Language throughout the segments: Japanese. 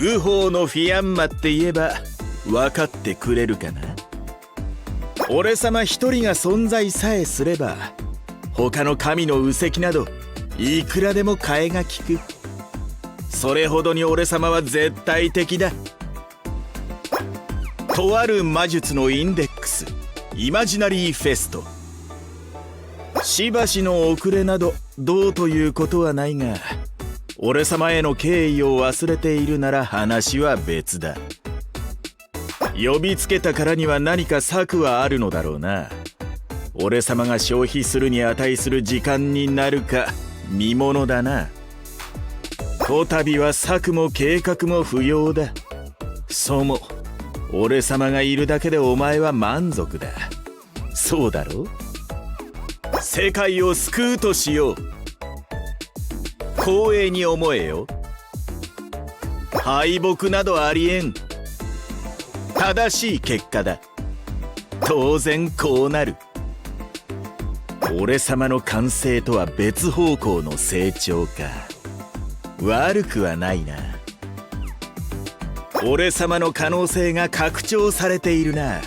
ウホウのフィアンマって言えば分かってくれるかな？俺様一人が存在さえすれば他の神の右石などいくらでも替えが利く。それほどに俺様は絶対的だ。とある魔術のインデックスイマジナリーフェスト。しばしの遅れなどどうということはないが俺様への敬意を忘れているなら話は別だ。呼びつけたからには何か策はあるのだろうな。俺様が消費するに値する時間になるか見ものだな。こたびは策も計画も不要だ。そうも俺様がいるだけでお前は満足だ。そうだろ世界を救うとしよう。光栄に思えよ。敗北などありえん。正しい結果だ。当然こうなる。俺様の完成とは別方向の成長か。悪くはないな。俺様の可能性が拡張されているな。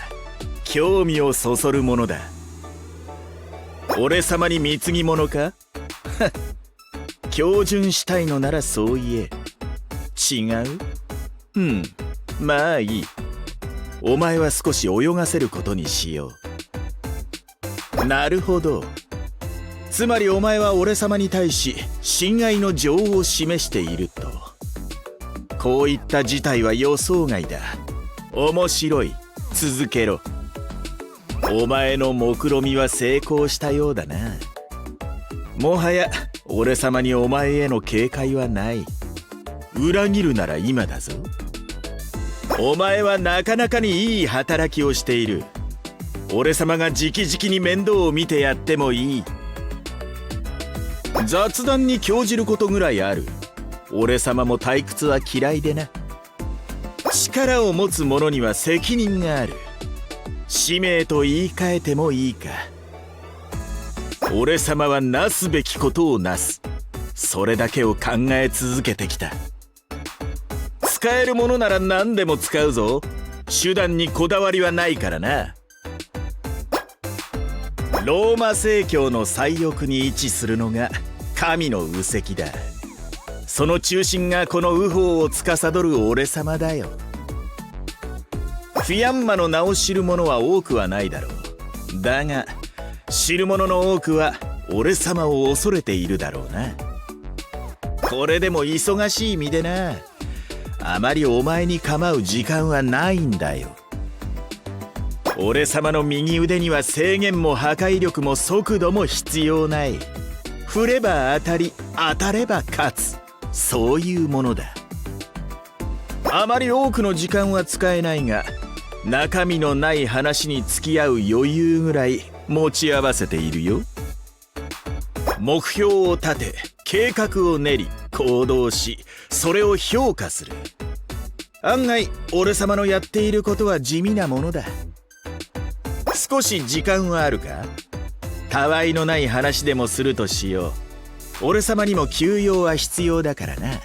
興味をそそるものだ。俺様に貢ぎ物か？標準したいのならそう言え。違う？うん。まあいい。お前は少し泳がせることにしよう。なるほど。つまりお前は俺様に対し親愛の情を示していると。こういった事態は予想外だ。面白い。続けろ。お前の目論みは成功したようだな。もはや俺様にお前への警戒はない。裏切るなら今だぞ。お前はなかなかにいい働きをしている。俺様が直々に面倒を見てやってもいい。雑談に興じることぐらいある。俺様も退屈は嫌いでな。力を持つ者には責任がある。使命と言い換えてもいいか。俺様はなすべきことをなす。それだけを考え続けてきた。使えるものなら何でも使うぞ。手段にこだわりはないからな。ローマ正教の最奥に位置するのが神の右石だ。その中心がこの右方を司る俺様だよ。フィアンマの名を知る者は多くはないだろう。だが知る者の多くは俺様を恐れているだろうな。これでも忙しい身でな。あまりお前に構う時間はないんだよ。俺様の右腕には制限も破壊力も速度も必要ない。振れば当たり当たれば勝つ。そういうものだ。あまり多くの時間は使えないが中身のない話に付き合う余裕ぐらい持ち合わせているよ。目標を立て計画を練り行動しそれを評価する。案外俺様のやっていることは地味なものだ。少し時間はあるか？たわいのない話でもするとしよう。俺様にも休養は必要だからな。